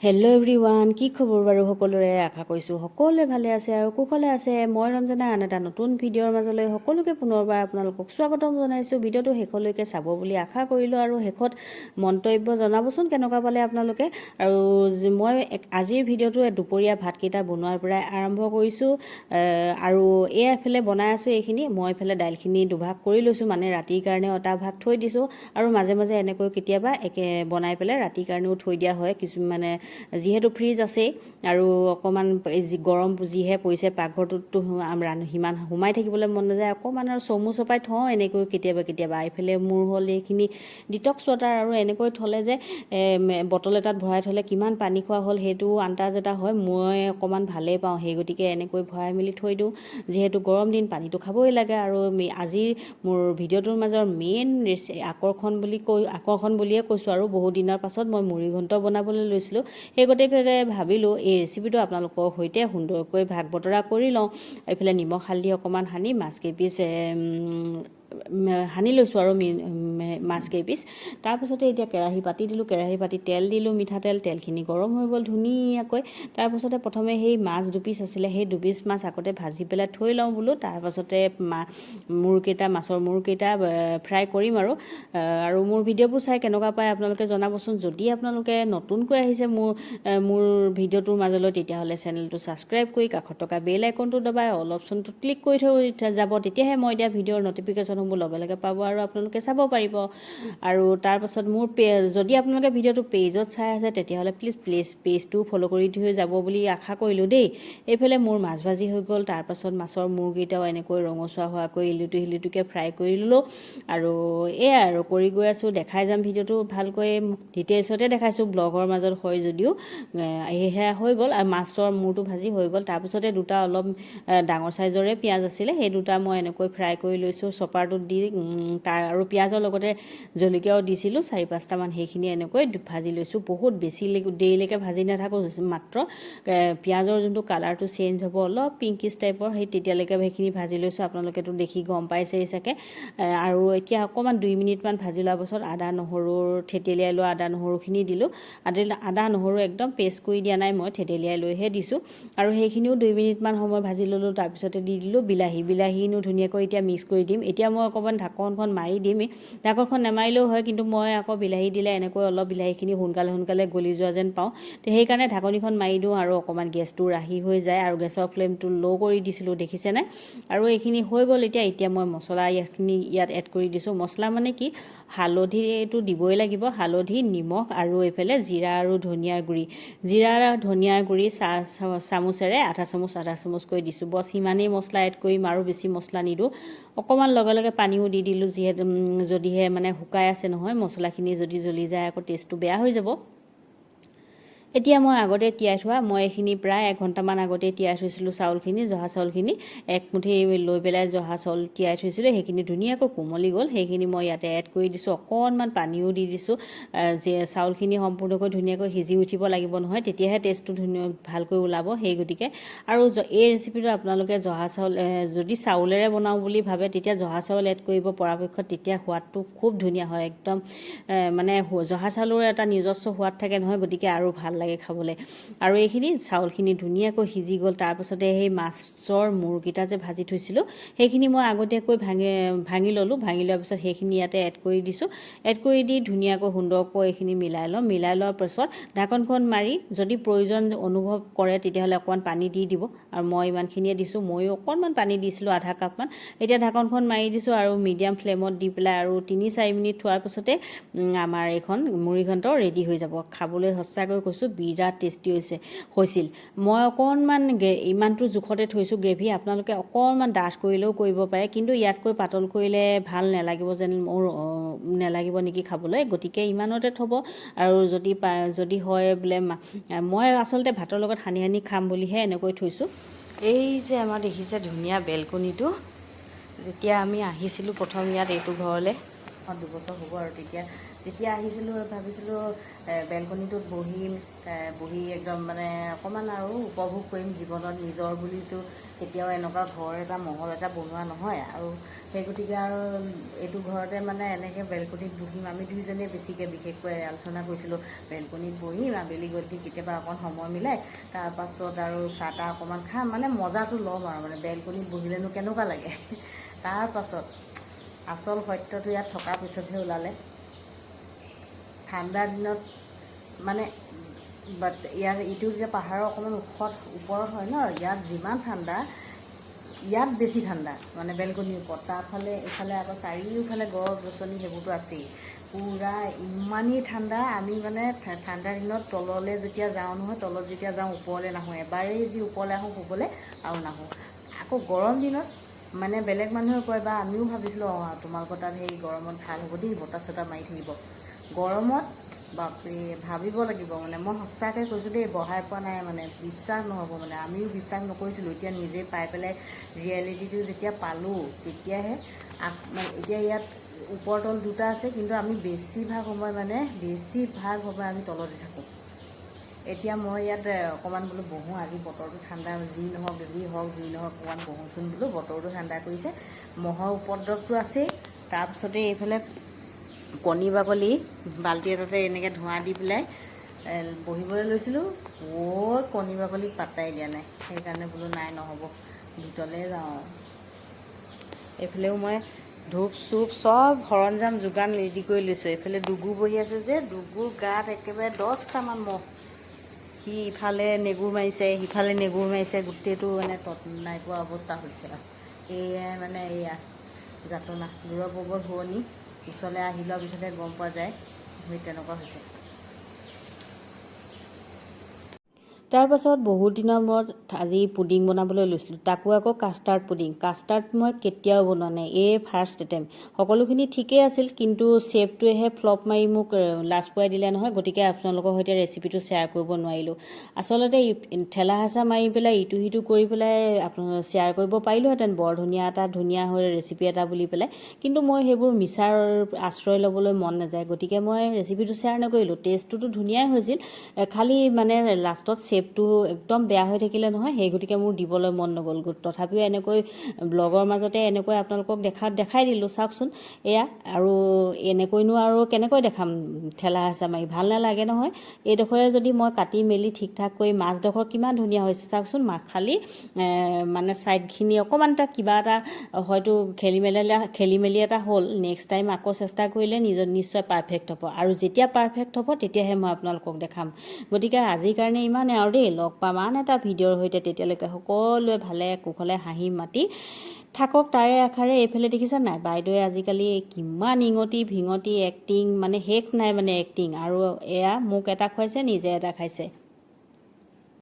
Hello every one কি খবৰ বাৰু সকলোৰে? আশা কৰিছোঁ সকলোৱে ভালে আছে আৰু কুশলে আছে। মই ৰঞ্জনা আন এটা নতুন ভিডিঅ'ৰ মাজলৈ সকলোকে পুনৰবাৰ আপোনালোকক স্বাগতম জনাইছোঁ। ভিডিঅ'টো শেষলৈকে চাব বুলি আশা কৰিলোঁ আৰু শেষত মন্তব্য জনাবচোন কেনেকুৱা পালে আপোনালোকে। আৰু মই আজিৰ ভিডিঅ'টো দুপৰীয়া ভাতকেইটা বনোৱাৰ পৰাই আৰম্ভ কৰিছোঁ। আৰু এয়া এফালে বনাই আছোঁ এইখিনি। মই এইফালে দাইলখিনি দুভাগ কৰি লৈছোঁ মানে ৰাতিৰ কাৰণে এটা ভাগ থৈ দিছোঁ। আৰু মাজে মাজে এনেকৈ কেতিয়াবা একে বনাই পেলাই ৰাতিৰ কাৰণেও থৈ দিয়া হয়। কিছু মানে যিহেতু ফ্ৰিজ আছেই আৰু অকণমান গৰম যিহে পৰিছে ৰান্ধ- সিমান সোমাই থাকিবলৈ মন নাযায়। অকণমান আৰু চমু চপাই থওঁ এনেকৈ কেতিয়াবা কেতিয়াবা। এইফালে মোৰ হ'ল এইখিনি ডিটক্স ৱাটাৰ আৰু এনেকৈ থ'লে যে বটল এটাত ভৰাই থ'লে কিমান পানী খোৱা হ'ল সেইটো আন্দাজ এটা হয়। মই অকণমান ভালেই পাওঁ। সেই গতিকে এনেকৈ ভৰাই মেলি থৈ দিওঁ। যিহেতু গৰম দিন পানীটো খাবই লাগে আৰু আজিৰ মোৰ ভিডিঅ'টোৰ মাজৰ মেইন আকৰ্ষণ বুলি কৈ আকৰ্ষণ বুলিয়ে কৈছোঁ আৰু বহুত দিনৰ পাছত মই মুড়ি ঘণ্ট বনাবলৈ লৈছিলোঁ। সেই গতিকে ভাবিলোঁ এই ৰেচিপিটো আপোনালোকৰ সৈতে সুন্দৰকৈ ভাগ বতৰা কৰি লওঁ। এইফালে নিমখ হালধি অকণমান সানি মাছ কেইপিচ এম, ম- সানি লৈছোঁ আৰু মাছ কেইপিচ। তাৰপাছতে এতিয়া কেৰাহী পাতি দিলোঁ কেৰাহী পাতি তেল দিলোঁ মিঠাতেল তেলখিনি গৰম হৈ গ'ল ধুনীয়াকৈ। তাৰপাছতে প্ৰথমে সেই মাছ দুপিচ আছিলে সেই দুপিচ মাছ আগতে ভাজি পেলাই থৈ লওঁ বোলো তাৰপাছতে মা মূৰকেইটা মাছৰ মূৰকেইটা ফ্ৰাই কৰিম আৰু। আৰু মোৰ ভিডিঅ'বোৰ চাই কেনেকুৱা পায় আপোনালোকে জনাবচোন। যদি আপোনালোকে নতুনকৈ আহিছে মোৰ মোৰ ভিডিঅ'টোৰ মাজলৈ তেতিয়াহ'লে চেনেলটো ছাবস্ক্ৰাইব কৰি কাষত থকা বেল আইকনটো দবাই অল অপশ্যনটো ক্লিক কৰি থৈ যাব। তেতিয়াহে মই দিয়া ভিডিঅ'ৰ নটিফিকেশ্যনসমূহ লগে লগে পাব আৰু আপোনালোকে চাব পাৰিব। আৰু তাৰপাছত মোৰ পে যদি আপোনালোকে ভিডিঅ'টো পেজত চাই আছে তেতিয়াহ'লে প্লিজ প্লিজ পেজটো ফ'ল' কৰি থৈ যাব বুলি আশা কৰিলোঁ দেই। এইফালে মোৰ মাছ ভাজি হৈ গ'ল তাৰপাছত মাছৰ মূৰকেইটাও এনেকৈ ৰঙচুৱা হোৱাকৈ ইলিটো সিলিটোকৈ ফ্ৰাই কৰি ল'লোঁ। আৰু এয়াই আৰু কৰি গৈ আছোঁ দেখাই যাম ভিডিঅ'টো ভালকৈ ডিটেইলছতে দেখাইছোঁ ব্লগৰ মাজত হয় যদিও সেয়া হৈ গ'ল। আৰু মাছৰ মূৰটো ভাজি হৈ গ'ল। তাৰপিছতে দুটা অলপ ডাঙৰ চাইজৰে পিঁয়াজ আছিলে সেই দুটা মই এনেকৈ ফ্ৰাই কৰি লৈছোঁ চপাৰটোত দি তাৰ আৰু পিঁয়াজৰ লগতে জলকীয়াও দিছিলোঁ, চাৰি পাঁচটামান সেইখিনি এনেকৈ ভাজি লৈছোঁ। বহুত বেছি দেৰিলৈকে ভাজি নাথাকোঁ মাত্ৰ। পিঁয়াজৰ যোনটো কালাৰটো চেঞ্জ হ'ব, অলপ পিংকিছ টাইপৰ সেই তেতিয়ালৈকে সেইখিনি ভাজি লৈছোঁ। আপোনালোকেতো দেখি গম পাইছেই চাগে। আৰু এতিয়া অকণমান দুই মিনিটমান ভাজি লোৱাৰ পাছত আদা নহৰুৰ থেতেলিয়াই লোৱা আদা, নহৰুখিনি দিলোঁ। আদি, আদা, নহৰু একদম পেষ্ট কৰি দিয়া নাই মই, থেতেলিয়াই লৈহে দিছোঁ। আৰু সেইখিনিও দুই মিনিটমান সময় ভাজি ল'লোঁ, তাৰপিছতে দি দিলোঁ বিলাহী। বিলাহীনো ধুনীয়াকৈ এতিয়া মিক্স কৰি দিম। এতিয়া মই অকণমান ঢাকনখন মাৰি দিমেই ঢাকনখন নামাৰিলেও হয় কিন্তু মই আকৌ বিলাহী দিলে এনেকৈ অলপ বিলাহীখিনি সোনকালে সোনকালে গলি যোৱা যেন পাওঁ। তো সেইকাৰণে ঢাকনিখন মাৰি দিওঁ আৰু অকণমান গেছটো ৰাহি হৈ যায় আৰু গেছৰ ফ্লেমটো ল' কৰি দিছিলোঁ দেখিছেনে? আৰু এইখিনি হৈ গ'ল এতিয়া এতিয়া মই মছলা ইয়াতখিনি ইয়াত এড কৰি দিছোঁ। মছলা মানে কি? হালধিটো দিবই লাগিব হালধি নিমখ আৰু এইফালে জিৰা আৰু ধনিয়াৰ গুড়ি। জিৰা আৰু ধনিয়াৰ গুড়ি চা চামুচেৰে আধা চামুচ আধা চামুচকৈ দিছোঁ। বছ সিমানেই মছলা এড কৰিম আৰু বেছি মছলা নিদিওঁ। অকণমান লগে লগে পানীও দি দিলোঁ যিহেতু যদিহে মানে শুকাই আছে নহয় মছলাখিনি যদি জ্বলি যায় আকৌ টেষ্টটো বেয়া হৈ যাব। এতিয়া মই আগতে তিয়াই থোৱা মই এইখিনি প্ৰায় এঘণ্টামান আগতে তিয়াই থৈছিলোঁ চাউলখিনি জহা চাউলখিনি। এক মুঠি লৈ পেলাই জহা চাউল তিয়াই থৈছিলোঁ সেইখিনি ধুনীয়াকৈ কোমলি গ'ল। সেইখিনি মই ইয়াতে এড কৰি দিছোঁ অকণমান পানীও দি দিছোঁ। যে চাউলখিনি সম্পূৰ্ণকৈ ধুনীয়াকৈ সিজি উঠিব লাগিব নহয় তেতিয়াহে টেষ্টটো ধুনীয়া ভালকৈ ওলাব সেই গতিকে। আৰু এই ৰেচিপিটো আপোনালোকে জহা চাউল যদি চাউলেৰে বনাওঁ বুলি ভাবে তেতিয়া জহা চাউল এড কৰিব পৰাপক্ষত তেতিয়া সোৱাদটো খুব ধুনীয়া হয় একদম মানে জহা চাউলৰ এটা নিজস্ব সোৱাদ থাকে নহয় গতিকে আৰু ভাল লাগে খাবলৈ। আৰু এইখিনি চাউলখিনি ধুনীয়াকৈ সিজি গ'ল। তাৰপাছতে সেই মাছৰ মূৰকেইটা যে ভাজি থৈছিলোঁ সেইখিনি মই আগতীয়াকৈ ভাঙি ভাঙি ল'লোঁ। ভাঙি লোৱাৰ পিছত সেইখিনি ইয়াতে এড কৰি দিছোঁ। এড কৰি দি ধুনীয়াকৈ সুন্দৰকৈ এইখিনি মিলাই ল'ম মিলাই লোৱাৰ পাছত ঢাকনখন মাৰি যদি প্ৰয়োজন অনুভৱ কৰে তেতিয়াহ'লে অকণমান পানী দি দিব। আৰু মই ইমানখিনিয়ে দিছোঁ। ময়ো অকণমান পানী দিছিলোঁ আধা কাপমান। এতিয়া ঢাকনখন মাৰি দিছোঁ আৰু মিডিয়াম ফ্লেমত দি পেলাই আৰু তিনি চাৰি মিনিট থোৱাৰ পাছতে আমাৰ এইখন মুড়িঘণ্ট ৰেডি হৈ যাব। খাবলৈ সঁচাকৈ কৈছোঁ বিৰাট টেষ্টি হৈছে হৈছিল। মই অকণমান ইমানটো জোখতে থৈছোঁ গ্ৰেভি আপোনালোকে অকণমান ডাঠ কৰিলেও কৰিব পাৰে কিন্তু ইয়াতকৈ পাতল কৰিলে ভাল নালাগিব যেন মোৰ নালাগিব নেকি খাবলৈ গতিকে ইমানতে থ'ব। আৰু যদি যদি হয় বোলে মই আচলতে ভাতৰ লগত সানি সানি খাম বুলিহে এনেকৈ থৈছোঁ। এই যে আমাৰ দেখিছে ধুনীয়া বেলকনিটো যেতিয়া আমি আহিছিলোঁ প্ৰথম ইয়াত এইটো ঘৰলৈ দুবছৰ হ'ব আৰু তেতিয়া। যেতিয়া আহিছিলোঁ ভাবিছিলোঁ বেলকনিটোত বহিম বহি একদম মানে অকণমান আৰু উপভোগ কৰিম জীৱনত নিজৰ বুলিতো কেতিয়াও এনেকুৱা ঘৰ এটা মহল এটা বনোৱা নহয়। আৰু সেই গতিকে আৰু এইটো ঘৰতে মানে এনেকৈ বেলকনিত বহিম। আমি দুইজনীয়ে বেছিকৈ বিশেষকৈ আলোচনা কৰিছিলোঁ বেলকনিত বহিম আবেলি গধূলি কেতিয়াবা অকণ সময় মিলাই তাৰপাছত আৰু চাহ তাহ অকণমান খাম। মানে মজাটো ল'ম আৰু মানে বেলকনিত বহিলেনো কেনেকুৱা লাগে। তাৰপাছত আচল সত্যটো ইয়াত থকাৰ পিছতহে ওলালে। ঠাণ্ডা দিনত মানে বাট ইয়াৰ ইটো যে পাহাৰৰ অকণমান ওখত ওপৰত হয় ন, ইয়াত যিমান ঠাণ্ডা, ইয়াত বেছি ঠাণ্ডা মানে বেলকনিৰ ওপৰত। তাৰফালে, এইফালে আকৌ চাৰিওফালে গছ গছনি সেইবোৰতো আছেই। পূৰা ইমানেই ঠাণ্ডা, আমি মানে ঠাণ্ডা দিনত তললৈ যেতিয়া যাওঁ নহয়, তলত যেতিয়া যাওঁ, ওপৰলৈ নাহোঁ। এবাৰেই যি ওপৰলৈ আহোঁ, শুবলৈ আৰু নাহোঁ। আকৌ গৰম দিনত মানে বেলেগ মানুহে কয় বা আমিও ভাবিছিলোঁ অঁ তোমালোকৰ তাত সেই গৰমত ভাল হ'ব দেই বতাহ চতাহ মাৰি থাকিব। গৰমত বাপৰে ভাবিব লাগিব মানে। মই সঁচাকৈ কৈছোঁ দেই বহাই পোৱা নাই মানে বিশ্বাস নহ'ব মানে। আমিও বিশ্বাস নকৰিছিলোঁ এতিয়া নিজে পাই পেলাই ৰিয়েলিটিটো যেতিয়া পালোঁ তেতিয়াহে মানে এতিয়া ইয়াত ওপৰ তল দুটা আছে কিন্তু আমি বেছিভাগ সময় মানে বেছিভাগ সময় আমি তলতে থাকোঁ। এতিয়া মই ইয়াত অকণমান বোলো বহোঁ, আজি বতৰটো ঠাণ্ডা, যি নহওক, যি হওক, যি নহওক, অকণমান বহোঁচোন বোলো, বতৰটো ঠাণ্ডা কৰিছে। মহৰ উপদ্ৰৱটো আছেই। তাৰপিছতে এইফালে কণী বাকলি, বাল্টি এটাতে এনেকৈ ধোঁৱা দি পেলাই বহিবলৈ লৈছিলোঁ। অ' কণী বাকলি পাত্তাই দিয়া নাই। সেইকাৰণে বোলো নাই, নহ'ব। ভিতৰলৈ যাওঁ এইফালেও মই ধূপ, চুপ, চব সৰঞ্জাম যোগান ৰেডি কৰি লৈছোঁ। এইফালে ডুগু বহি আছে যে ডুগুৰ গাত একেবাৰে দহটামান মহ। সি ইফালে নেগুৰ মাৰিছে, সিফালে নেগুৰ মাৰিছে, গোটেইটো মানে তত নাই পোৱা অৱস্থা হৈছে আৰু। এয়াই মানে এয়া, যাতনা। দূৰৰ পৰ্বত শুৱনি ওচৰলৈ আহি লোৱাৰ পিছতে গম পোৱা যায়, সেই তেনেকুৱা হৈছে। তাৰপাছত বহুত দিনৰ মূৰত আজি পুডিং বনাবলৈ লৈছিলোঁ। তাকো আকৌ কাষ্টাৰ্ড পুডিং। কাষ্টাৰ্ড মই কেতিয়াও বনোৱা নাই। এই ফাৰ্ষ্ট এটেম্প সকলোখিনি ঠিকেই আছিল কিন্তু চেফটোৱেহে ফ্লপ মাৰি মোক লাজ পোৱাই দিলে নহয়। গতিকে আপোনালোকৰ সৈতে ৰেচিপিটো শ্বেয়াৰ কৰিব নোৱাৰিলোঁ। আচলতে ঠেলা হেঁচা মাৰি পেলাই ইটো সিটো কৰি পেলাই আপোনাৰ শ্বেয়াৰ কৰিব পাৰিলোহেঁতেন বৰ ধুনীয়া এটা ধুনীয়া হৈ ৰেচিপি এটা বুলি পেলাই। কিন্তু মই সেইবোৰ মিছাৰ আশ্ৰয় ল'বলৈ মন নাযায়। গতিকে মই ৰেচিপিটো শ্বেয়াৰ নকৰিলোঁ। টেষ্টটোতো ধুনীয়াই হৈছিল। খালি মানে লাষ্টত শ্বেপটো একদম বেয়া হৈ থাকিলে নহয়, সেই গতিকে মোৰ দিবলৈ মন নগ'ল। গো- তথাপিও এনেকৈ ব্লগৰ মাজতে এনেকৈ আপোনালোকক দেখা দেখাই দিলোঁ, চাওকচোন। এয়া, আৰু এনেকৈনো আৰু কেনেকৈ দেখাম? ঠেলা হেঁচা মাৰি ভালো নালাগে নহয়। এইডোখৰে যদি মই কাটি মেলি ঠিক ঠাক কৰি মাছডোখৰ কিমান ধুনীয়া হৈছে, চাওকচোন। মা খালি মানে ছাইডখিনি অকণমান এটা কিবা এটা, হয়তো খেলি মেলি খেলি মেলি এটা হ'ল। নেক্সট টাইম আকৌ চেষ্টা কৰিলে নিজৰ নিশ্চয় পাৰফেক্ট হ'ব। আৰু যেতিয়া পাৰফেক্ট হ'ব, তেতিয়াহে মই আপোনালোকক দেখাম। গতিকে আজিৰ কাৰণে ইমানে আৰু দেই, লগ পাম আন এটা ভিডিঅ'ৰ সৈতে তেতিয়ালৈকে সকলোৱে ভালে কুশলে হাঁহি মাতি থাকক তাৰে আশাৰে। এইফালে দেখিছে নাই? বাইদেৱে আজিকালি কিমান ইঙতি, ভিঙতি এক্টিং মানে শেষ নাই মানে এক্টিং আৰু এয়া মোক এটা খুৱাইছে, নিজে এটা খাইছে।